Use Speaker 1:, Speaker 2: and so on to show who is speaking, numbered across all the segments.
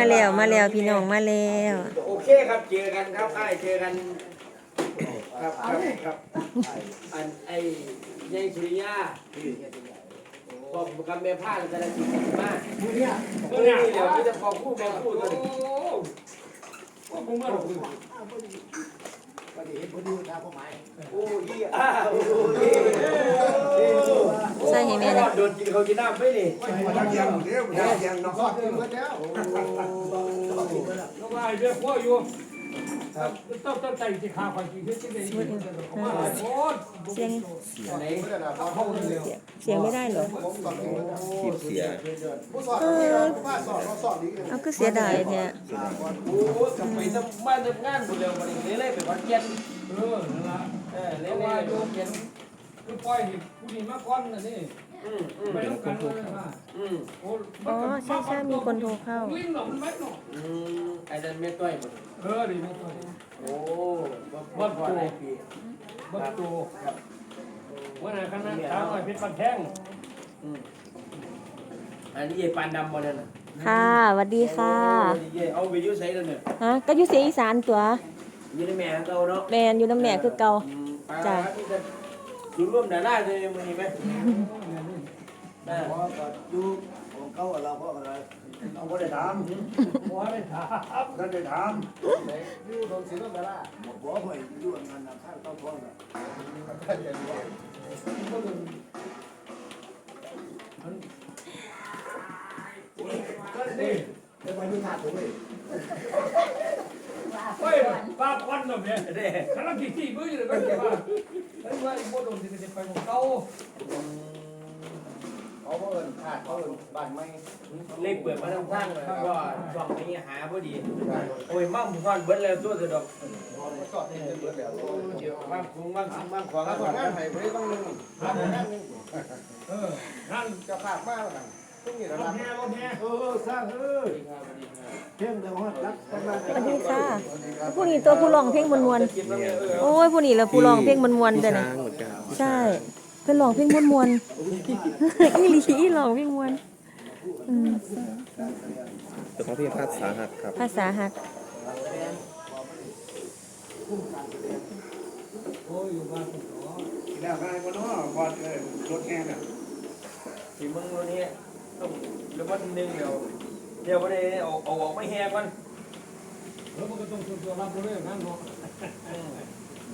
Speaker 1: มาแล้วมาแล้วพี่น้องมาแล้ว
Speaker 2: โอเคครับเจอกันครับไอ้เจอกัน ครับครับครับอันไอ้ยายสุริยาขอบกำเบผ้าจะได้กินมากมือเนี่ยมือเนี่ยเดี๋ยวพี่จะขอบคู่แม่คู่ตัวนี้
Speaker 3: กูเมื่อหรอก
Speaker 2: โอ้ยอ้าวโอ้ย
Speaker 1: ใส่ให้แม่นะ
Speaker 2: โดนกินเขากินน้ำไม่นี่
Speaker 4: ดังยังเดี๋ยวดังยังเนาะ
Speaker 3: แล้วว่าไอ้เรื่องพ่ออยู่ต้องต้องใจสิขาคอยกินเพื่อที่จะยินเขามาโอ้ย
Speaker 1: เสียง
Speaker 2: ไหน
Speaker 3: เขาเร็ว
Speaker 1: เสียงไม่ได้เหรอ
Speaker 5: คลิปเสีย
Speaker 1: เออเอาก็เสียดายแท้
Speaker 2: โอ้ยกลับไปทำบ้านทำงานหมดแล้วมันเลยเลยไปวัดเกียน
Speaker 3: เออนั่นละ
Speaker 2: เออเลย
Speaker 3: แล้ว
Speaker 2: เล
Speaker 3: ว่ายโย
Speaker 2: วั
Speaker 3: ม
Speaker 2: ดเกียน
Speaker 3: คือปล่อยผู้นี้มาก้อนน่ะนี่
Speaker 2: อืมอืม
Speaker 3: ไปต้องกันเลยนะ
Speaker 2: อืม
Speaker 1: อ๋อใช่ใช่มีคนโทรเข้า
Speaker 3: วิ่งหลงไม่หลง
Speaker 2: อืมไอ้นั่นแม่ต้อยหมด
Speaker 3: เออดีไม่ต้อง
Speaker 2: โอ้บ้านพ่อไอ้ปี
Speaker 3: บัตรโตวันไหนคณะทางไอ้เพชรปันแทง
Speaker 2: อืมอันนี้ไอ้ปานดำบ่นั่นน่ะ
Speaker 1: ค่ะสวัสดีค่ะ
Speaker 2: โอ้ยเอาไปอยุ่ใส่แล้วเนี่ย
Speaker 1: ฮะ ก็อยู่เสียงอีสานตัว
Speaker 2: อยืนในแม่เก่าเนาะ
Speaker 1: แมนอยู่น้ำแม่คือเก่า
Speaker 2: อืมปลา
Speaker 1: จ้ะ
Speaker 2: ที่จะ อยู่ร่วมดาราเลยมีไหมอ่า
Speaker 4: อยู่ของเขาเราเพราะอะไรเราไม่ได้ถาม
Speaker 3: หัวเลยถาม
Speaker 4: ท่านได้ถามอยู่ตรงศรีรัตนาบอกว่าอยู่งานข้างต้องท้องน่ะท่านจะรู้
Speaker 3: นี่
Speaker 4: จะไปที่ท่าถูกไหม
Speaker 3: เฮ้ยปลาควันน่ะเนี่ย
Speaker 2: เด้
Speaker 3: กำลังกี่ที่มืออยู่เลยก็จะว่าเฮ้ยว่าอีโมโดนจะไปของเขา
Speaker 4: เขาเอิญขาดเขาเอิญบ้านไม่
Speaker 2: เลขเปิดมาทางข้างเลยก็ช่องนี้หาพอดี โอ้ยมั่งพอนเบิดแล้วตัวเสยดอก
Speaker 4: สอดนี่เบิดแล้ว
Speaker 2: เดี๋ยวมั่งคุ้งมั่งคุ้งมั่งของ
Speaker 4: ถ้า
Speaker 2: ก่อน
Speaker 4: ทำงานให้ไปต้องนึงทำงานนึง
Speaker 3: เออนั่น
Speaker 4: จะขาดมากกัน ต้องมี
Speaker 3: รถแห่รถแห่
Speaker 4: เออสร้างเออเพียงแต่ว่ารักกันมา
Speaker 1: สวัสดีค่ะ ผู้นี้ตัวผู้ร้องเพลงมวน
Speaker 2: กินแล้วเนี่ยเออ
Speaker 1: ๆโอ้ยผู้นี้แหละผู้ร้องเพลงมวนๆแต่ไหน
Speaker 5: ช้างเหมือนกัน
Speaker 1: ใช่เพิ่นร้องเพลงมวนๆอีหลีร้องเพลงมวนอืม
Speaker 5: แต่ของพี่พัดสาหัสครับ
Speaker 1: ภาษาฮัก
Speaker 4: แล้วก็ไอ้คนนู้นบอลรถแห่น่ะ
Speaker 2: ที่มึงตัวนี้ ต้องเดี๋ยววันหนึ่งเดี๋ยวเดี๋ยววันนี้เอาเอาออกไม่แห้ก่อน
Speaker 3: แล้วมันก็ต้องส่วนตัวรับรู้นั่นเนาะ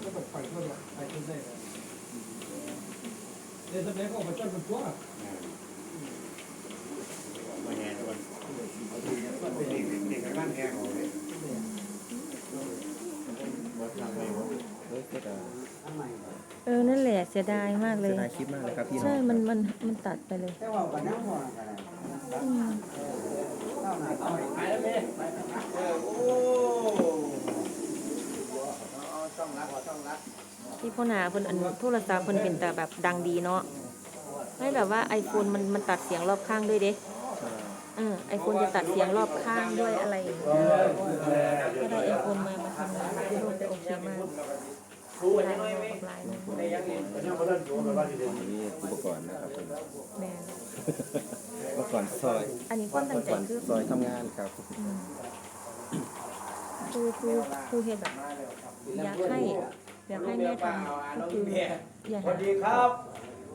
Speaker 3: ก็ต้องไปก็ไปจนได้เดี๋ยวแสดงก็ไปจนเป็นตัว
Speaker 4: มาแห่ทุกวันเด็กเด็กบ้านแห่เขาเลย
Speaker 1: เออ นั่นแหละเสียดายมากเล
Speaker 5: เสี
Speaker 1: ย
Speaker 5: ยดายคลิปมากเลยครับพี่น้
Speaker 1: ใช่
Speaker 5: อง
Speaker 1: มัน มัน มันตัดไปเลย ที่พ่อหนาเพิ่นอันโทรศัพท์เพิ่นเป็นแต่แบบดังดีเนาะไม่แบบว่า iPhone มันมันตัดเสียงรอบข้างด้วยเด้เออไอโฟนจะตัดเสียงรอบข้างด้วยอะไรอย่างเงี้ยก็ได้ไอโฟนมามาทำงานรูปโอเคมาก
Speaker 2: ครูอัน
Speaker 1: ลา
Speaker 2: นี้
Speaker 1: ย
Speaker 2: น้อยไหม
Speaker 1: กับลายนะ
Speaker 2: ในยังนี้
Speaker 4: ยังไม่ได้โดนเลยว่าที่เด็ก
Speaker 5: อันนี้อุปกรณ์นะครับผม
Speaker 1: แม่
Speaker 5: เมื่อก่อนซอย
Speaker 1: อันนี้ความตั้งใจ
Speaker 5: ก่อน
Speaker 1: คือ
Speaker 5: ซอยทำงานครับ
Speaker 1: อืมคือคือคือเฮ็ดแบบอยากให้อยากให้แม่ทำก็คืออย่า
Speaker 2: สวัส
Speaker 1: หา
Speaker 2: ดีครับ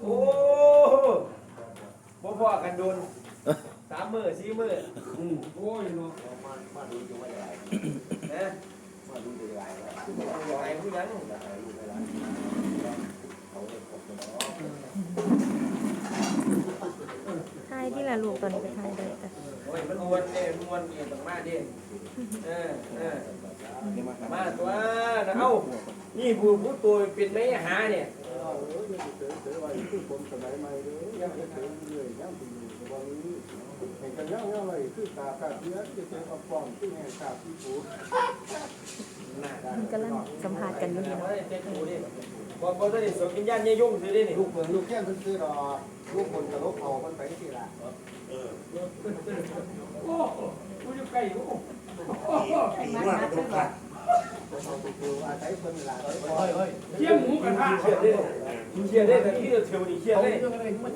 Speaker 2: โอ้พ่อพ่อกันโดนสามมือสี่มืออืม
Speaker 3: โอ้ยเนาะ
Speaker 2: นะไอ้ผู้ยัง
Speaker 1: ทายที่ละลูกตอนนี้ไปทายได้แต่
Speaker 2: โอ้ยมันมวนเนี่ยมันมวนเองต้องมาดิเออเออมาตัวนะเอ้านี่ผู้ผู้ตัวเป็นไม่หาเนี่ย
Speaker 4: ผมสมัยใหม่เลยยังเห็นเรื่อยยังเป็นอยู่วันนี้เห็นกันยังยังเลยคือตาตาเนื้อที่เป็นกระป๋องที่แห่ตาที่ผู
Speaker 2: น่าได้
Speaker 1: มันกำลังสัมภาษณ์กันอยู่นี่
Speaker 2: บ่
Speaker 1: เนาะ
Speaker 2: ได้เต็มหูดิบ่บ่ได้สวมวิญญาณเนี่ยยุ่งซื้อดินี่
Speaker 4: ลูกเมืองลูกแก้มซื้อรอลูกคนตลกเอามันไปที่ละ
Speaker 3: โอ้กูอยู่ใกล้กูโอ้
Speaker 4: ว่าตกกันดูอาศัยคนละร้อยร้อยเฮ้ย
Speaker 3: เที่ยงหมูกระทะ
Speaker 2: เชียร์ได้เชียร์ได้แต่ที่เทวนี่เชียร์ได้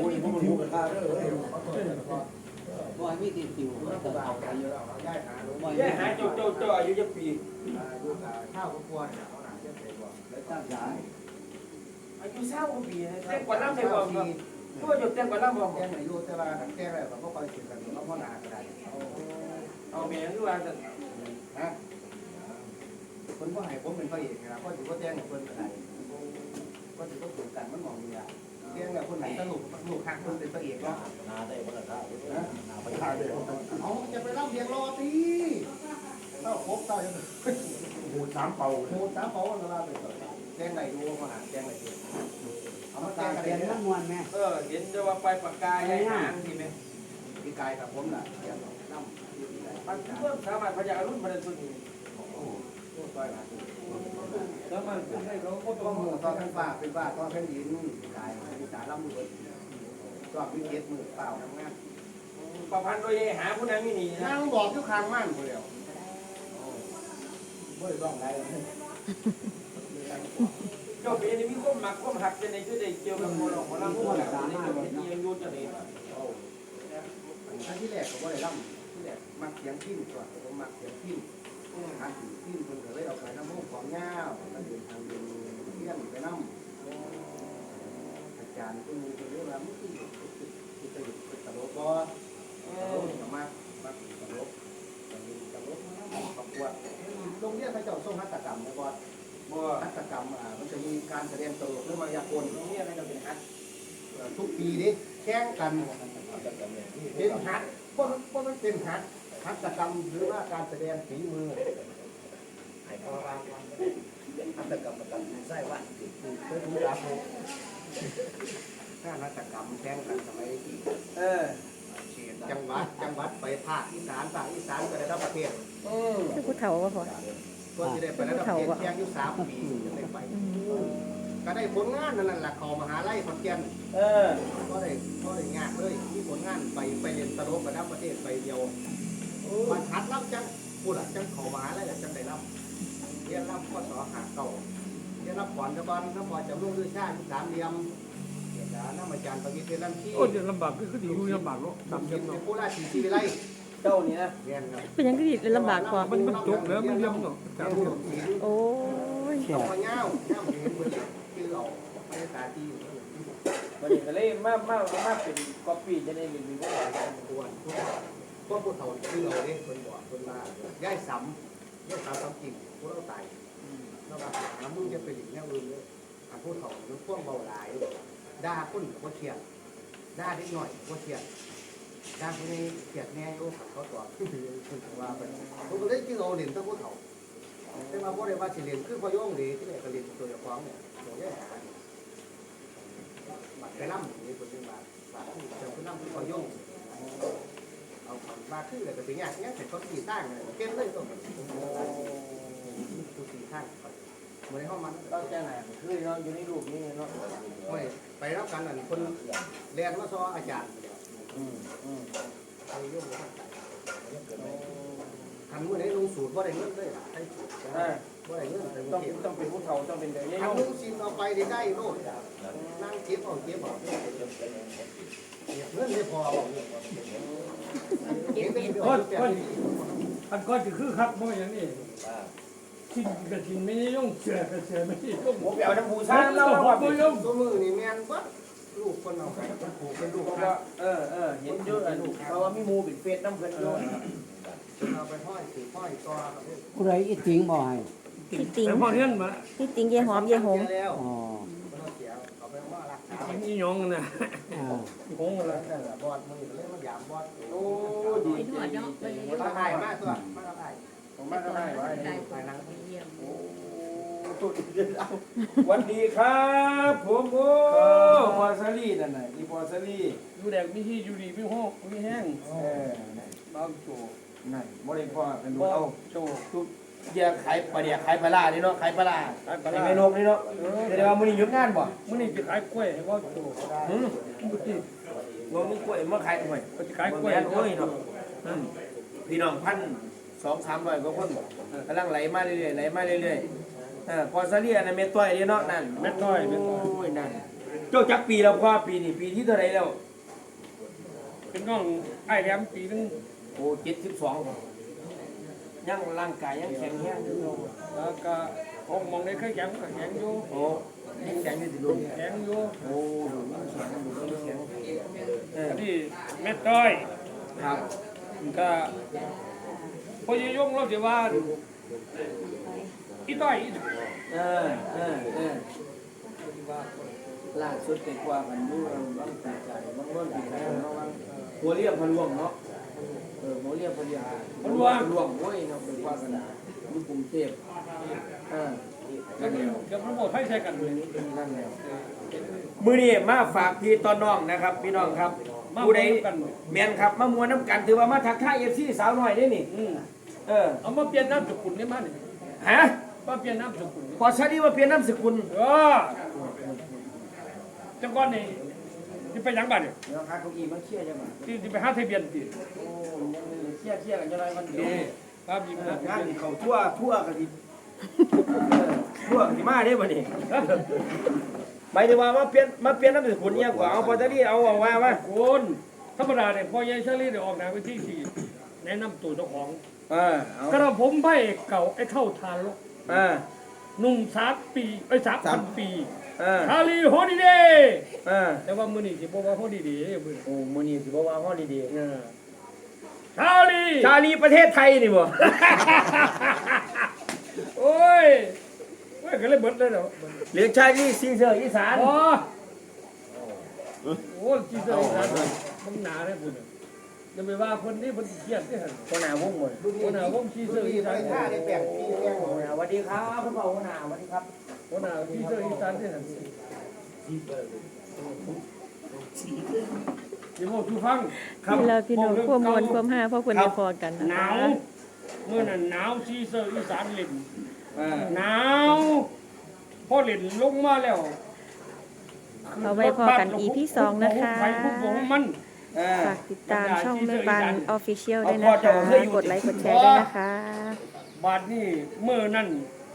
Speaker 4: อุ้ยมันหูกันข้าเด้อ
Speaker 2: โอ้
Speaker 6: บ่มีติดสิวมันก็เอาไปเยอะ
Speaker 4: ย้ายหาลง
Speaker 6: บ่
Speaker 2: แย่หาเจ้าเจ้าเจ้าอายุจะปี
Speaker 4: อายุข้าวกวนเขาหนาเจ็บใจบ่
Speaker 6: แล้วตั้งใจ
Speaker 2: อายุเศร้ากว่าปีนะแต่กว่าน้ำใส่บ่บ่ตัวหยุดแต่กว่าน้ำบ่
Speaker 4: แกงอายุแต่ว่าแกงแล้วก็คอยกินกันเพราะพ่อนาก็ได้
Speaker 2: เอาแม่นว่าจะ
Speaker 4: ฮะคนพ่อให้ผมเป็นพระเอกนะพ่อถือว่าแจ้งกับคนก็ได้ก็ถือว่าถูกกันมันมองดีอะแจ้งแล้วคนไหนสรุปลูกหักคนเป็นพระเอกเนาะ
Speaker 6: นาได้บ่ล่ะครับ
Speaker 4: ไปขายเลยเอาจะไปรับเรียงรอตีเต้าครบเต้ายังหูสามเป่าหูสามเป่าวันละไปแจ้ งไหนดูมาหาแจ้งไหนดูเอามาแจ้งกัน
Speaker 6: เรียน
Speaker 4: เลย
Speaker 6: มันมวนแม่
Speaker 2: เออเห็นจะว่าไปปากกายให้หางที่แม่
Speaker 4: พี่กายกับผมน่ะแจ้งน้ำอยู่ที่ไหน
Speaker 2: มันเพิ่มสามารถพยากรุ่นประเด็นตัวนี้
Speaker 3: แล้วมันเป็นให้เขาก็
Speaker 4: ต้
Speaker 3: ต้
Speaker 4: อ
Speaker 3: องง
Speaker 4: มือตอนท่านฟ้าเป็นว่าตอนแผ่นดินกายมีสารล่ำมือชอบวิเกตมือเปล่าทำงาน
Speaker 2: ประพันธ์โดยหาผู้นั้นไม่หนีนะ
Speaker 4: นั่งบอกทุกครั้งมั่นคนเดียวไม่ได้ต้องได้
Speaker 2: เจ้าเป็นมีความหมักความหักจะในช่วยได้เกี่ยวกับคนของคนละผู้หลักในเกี่ยวกับที่ยังยูจะไหน
Speaker 4: อันที่แรกก็บ่าได้ล่ำที่แรกมักเสียงพิ้นก่อนผมมักเสียงพิ้นหาถือพิ้นคนก็เลยเอาไปน้ำมูกของเงาแล้วเดินทางเดินเที่ยงไปน้ำอาจารย์คนนึงคนเรียกว่ามันคือคือตลกตลกบ่ตลกก็มักมักตลกตลกตลกมาประกวดโรงเรียนพระเจ้าทรงหัตถกรรมนะบ่อน
Speaker 2: บ่
Speaker 4: หัตถกรรมอ่ามันจะมีการแสดงตลกหรือมายากล
Speaker 2: นี่อะไรจะเป็นฮัท
Speaker 4: ทุกปีดิแข่งกันเป็นหัดเพราะเพราะมันเป็นหัดหัตถกรรมหรือว่าการแสดงฝีมือหัตถกรรมประกันไส้ว่าเคยรู้รับถ้าหัตถกรรมแข่งกันสมัยที่
Speaker 2: เออ
Speaker 4: จังหวัดจังหวัดไปภาคอีสานภาคอีสานก็ได้รับประเทศ
Speaker 2: อืม
Speaker 1: คือผู้เฒ่าว่าพอ
Speaker 4: ก็จะได้ไปได้รับประเทศแข่งอยู่สามปีถึงได้ไป
Speaker 1: อืม
Speaker 4: ก็ได้ผลงานนั่นแหละเขามหาลัยขอนแก่น
Speaker 2: เออ
Speaker 4: ก็ได้ก็ได้งานเลยที่ผลงานไปไปเรียนตลกระดับประเทศไปเดียวมันหัดรับจังพูดอะจังเขามหาลัยจังได้รับเรียนรับข้อสอหาเก่าเรียนรับก่อนตะบอนน้ำพอจะลุ่งด้วยชาติสามเหลี่ยมเดี๋ยวน้ำอาจารย์ประวิตรเป็นลำที่
Speaker 3: โอ้ยลำบากก็คืออยู่ลำบากเนาะ
Speaker 4: ทำ
Speaker 3: ทำ
Speaker 4: เป็
Speaker 3: เต็
Speaker 4: น
Speaker 3: มเนาะ
Speaker 4: ผู้ราชสีวิไล
Speaker 2: เจ้านี่นะ
Speaker 4: เรียนครับ
Speaker 1: เป็นหยังก็ดีลำบากพอ
Speaker 3: มันมันจุกแล้วมันเลี้ยงเนาะ
Speaker 4: เรียนผู้ศิลป์
Speaker 1: โอ้ย
Speaker 4: เอามาเงาเงาเห็นคนชื่อเอาไม่ได้ตาที่อยู่
Speaker 2: วันนี้ก็เลยมามามาเป็นก๊อปปี้จะได้มีมีพวกเรา
Speaker 4: ตัวพวกผู้เฒ่าชื่อเอาเนี่ยคนบอกคนมาย่ายซ้ำย่ายซ้ำซ้ำจริงพวกเราตายแล้วก็หามึงจะไปหลิงแนวอื่นเลยอันพูดเขามันพ่วงเบาหลายด่าคนก็เขียดด่าเด็กหน่อยก็เขียด ด่าคนนี้เขียดแน่โยขับเขาตัวคือว่าไปผมก็เลยที่เราเหรียนต้องพูดเขาแต่มาพูดได้ว่าสิเหรียนคือพอย่องดีที่ไหนก็เหรียนตัวเจ้าของเนี่ยตัวแย่หาบัตรไปล่ำนี่คนเป็นบาทบาทที่เจะไปล่ำคือพอย่องเอาคำมาขึ้นเลยก็เป็นอย่างเงี้เสร็จก็ตีตั้งเลยเก็บเลยตัวผู้ตีตั้งเหมือนในห้องมัน
Speaker 2: เราจะไหนคือเราอยู่ในรูปนี้เนาะ
Speaker 4: ไปรับกันนั่นคนเรียนมาซออาจารย์
Speaker 2: อืมอืม
Speaker 4: ไปโยมคันมื้อไหนลงสูตรบ่ได้เงินเลยให้สูตร
Speaker 2: เออ
Speaker 4: บ่ได้เงินแต่
Speaker 2: ต้
Speaker 4: ต้
Speaker 2: อ
Speaker 4: องง
Speaker 2: เป็นต้องเป็นผู้เฒ่าต้องเป็นเดี๋ยวนี้
Speaker 4: คัน
Speaker 2: โย
Speaker 4: ลุ
Speaker 2: ม
Speaker 4: งซิมเอาไปได้ได้โลดนั่งเก็บเอาเก็บเอาเงินไม่พอบอกเก็บเป็น
Speaker 3: ก้อนก้อนอันก้อนจะคือคักบ่อย่างนี้กินกระถินไม่ได้ย่องเสือกระเสือไม่ได้ย่อง
Speaker 2: ผมไปเอาน้ำผูซ่า
Speaker 3: ท่าน
Speaker 2: เล่า
Speaker 3: เรา
Speaker 2: ว่า
Speaker 3: บ่ย่อง
Speaker 4: ตัวมือนี่แม่นบ่ ลูกคนเอาไปเป็นผูกเป็นลูก
Speaker 2: เพราะ
Speaker 4: ครั
Speaker 2: ว่า
Speaker 4: บ
Speaker 2: เออเออเห็นเยอะเพราะว่ามีมูเป็นเฟซน้ำเพิ่นอยู่
Speaker 4: เอาไปห้อยสีห้อยต่อ
Speaker 6: ผู้ใดอีจริงบ่ให้
Speaker 1: พี่ติง
Speaker 3: แต่พอเนี้ยมา
Speaker 1: พี่ติงเยายหอมเยายหง
Speaker 4: แล้ว
Speaker 6: อ๋อ
Speaker 4: บ่เสียเอาไปว่ารักษา
Speaker 3: กินอีหยองน่ะ
Speaker 6: อ่า
Speaker 3: หงอะไร
Speaker 4: นั่นแหละบอดมือก็เลยมันยามบอด
Speaker 2: โอ้ดีดีดี
Speaker 4: มาถ่ายมาตัวมาถ่าย
Speaker 2: ผมมาได้ไว้
Speaker 4: ถ่ายหนัง
Speaker 2: โอ้ สุดเอาวันดีครับ ผมโอ้พอสลีนั่นน่ะอีพอสลี
Speaker 3: อยู่แดกมีที่อยู่ดีมีห้องมีแห้ง
Speaker 2: เออ
Speaker 3: บางโจ
Speaker 2: นั่นบ่ได้พอเป็นดู
Speaker 3: บ่
Speaker 2: เอา
Speaker 3: โจ
Speaker 2: ทุกเกี่ยขายปลาเดียขายปลาล่านี่เนาะขายปลาล่า
Speaker 3: ขายปลา
Speaker 2: ขาย
Speaker 3: ร้า
Speaker 2: เมนกนี่เนาะเดี๋ยวว่ามื้อนี้หยุดงานบ่
Speaker 3: มื้อนี้จะขายกล้วยให้ว่าโจ
Speaker 2: หืมงงมึงกล้วยมาขายทำไม
Speaker 3: ก็จะขายกล้วย
Speaker 2: แม่นโอ้ยเนาะอืมพี่น้องพันสองสามร้อยกว่าคนกำลังไหลมาเรื่อยๆไหลมาเรื่อยๆ อ่าพอซาเลียนั่นเม็ดต้อยนี่เนาะนั่น
Speaker 3: เม็ดน้อยเม็ดน้อย
Speaker 2: โอ้ยนั่นเจ้าจักปีแล้วพ่อปีนี้ปีที่เท่าไหรแล้ว
Speaker 4: ป
Speaker 3: เป็นน้องไอ้แหลมปีนึง
Speaker 2: โอ้เจ็ดสิบสองยังร่างกายยังแข็งแรงอยู่
Speaker 3: แล้วก็ผมมองได้เคยแข็งก็แข็งอยู่
Speaker 2: โอ้ยังแข็งอยู่สิลุง
Speaker 3: แข็งอยู่
Speaker 2: โอ้ดูมันแข็งดูมันแข็งเออ
Speaker 3: อันนี้แม่ต้อย
Speaker 2: ครับ
Speaker 3: ก็พอยยงเราจะว่า อีต้อยอี
Speaker 2: เออเออเออล่าสุดไปกว่ากันดูบ้างใจใจบ้างเรื่องใจใจเนาะบ้างหัวเรียบพะลวงเนาะเออหัวเรียบพะเรียพะลวงพะลวงโอ้ยเนาะไปกว่ากันอยู่กรุงเทพเออ
Speaker 3: ก็เดี๋ยวมันบอกให้ใช้กันเลย
Speaker 2: นั่นแหละมือนี้มาฝากพี่ตอนน้องนะครับ พี่น้องครับ
Speaker 3: มา
Speaker 2: ผู้ใด
Speaker 3: กัน
Speaker 2: แมนครับมามวนน้ำกันถือว่ามาทักทายเอฟซีสาวหน่อยได้นี่
Speaker 3: อืม
Speaker 2: เออ
Speaker 3: เอามาเปลี่ยนน้ำสกุลนี่มานี่
Speaker 2: ฮะ
Speaker 3: มาเปลี่ยนน้ำสกุล
Speaker 2: พอชาดีว่าเปลี่ยนนามสกุล
Speaker 3: เออจังก่อนนี่ที่ไปหยังบ้านเนี่ย
Speaker 2: เดี๋ยวครับเก้าอี้มันเครียดจังหวะ
Speaker 3: ที่ที่ไปหาทะเบียนติ
Speaker 2: โอ้ยังไม่เครียดเครียดกันจะไรวันเดียว
Speaker 3: ครับยิงนะ
Speaker 2: งานนี่เขาทั่วทั่วกันดิทั่วกันดิมาได้บ่นี่หมายถึงว่ามาเปลี่ยนมาเปลี่ยนนามสกุลเนี่ยกว่าเอาพอชาดีเอาเอาว่าว่า
Speaker 3: คุณธรรมดาเนี่ยพอยายเชอรี่ได้ออกหนาไปที่สี่แนะนำตัวเจ้าของ
Speaker 2: เออเอา
Speaker 3: กระผมพระเอกเก่าไอ้เท่าทานลก
Speaker 2: เออ
Speaker 3: หนุ่มสามปีไอ้ยสามพันปี
Speaker 2: เออ
Speaker 3: ชาลีโฮดิเดย์
Speaker 2: เออ
Speaker 3: แต่ว่ามื้อนี้สิบอกว่าโฮดิเดย์มื้อนี้
Speaker 2: โอ้มื้อนี้สิบ่ว่าฮอดดี
Speaker 3: เออชาลี
Speaker 2: ๆชาลีประเทศไทยนี่บ่
Speaker 3: โอ้ยโอ้ยก็เลยเบิดเลยเนาะ
Speaker 2: เรียกชาลีซีเซอร์อีสาน
Speaker 3: อ๋อโอ้ยจีเซอร์อีสานมึงหนาเลยคุณ อย่าไปว่าคนนี้มันเครียดที่หัน
Speaker 2: คนหน้าวงหมด
Speaker 3: คนหนาผมจีเซอร์อีสาน
Speaker 4: ถ้าได้แบ่งปีแบ่ง
Speaker 2: สวัสดีครับคุณพ่อคุณหน้าสวัสดีครับ
Speaker 3: คนหนาจีเซอร์อีสานที่หันเดี๋ยวบอกทุกฟัง
Speaker 1: นี่เราพี่น้องความมวลความห้าพ่อคนได้พอกันนะ
Speaker 3: ห
Speaker 1: คะ
Speaker 3: นาวเมื่อนั้นหนาวซีเซอร์อีสานเล่น
Speaker 2: เออ
Speaker 3: หนาวพอเล่นลงมาแล้ว
Speaker 1: เอาไว้พอกันอีพี่สองนะคะ
Speaker 3: ไฟพุ่งของมัน
Speaker 2: เออ
Speaker 1: ฝากติดตามช่องแม่บานออฟฟิเชียลด้วยนะคะ กดไลค์กดแชร์ด้วยนะคะ
Speaker 3: บาดนี่เมื่อนั่น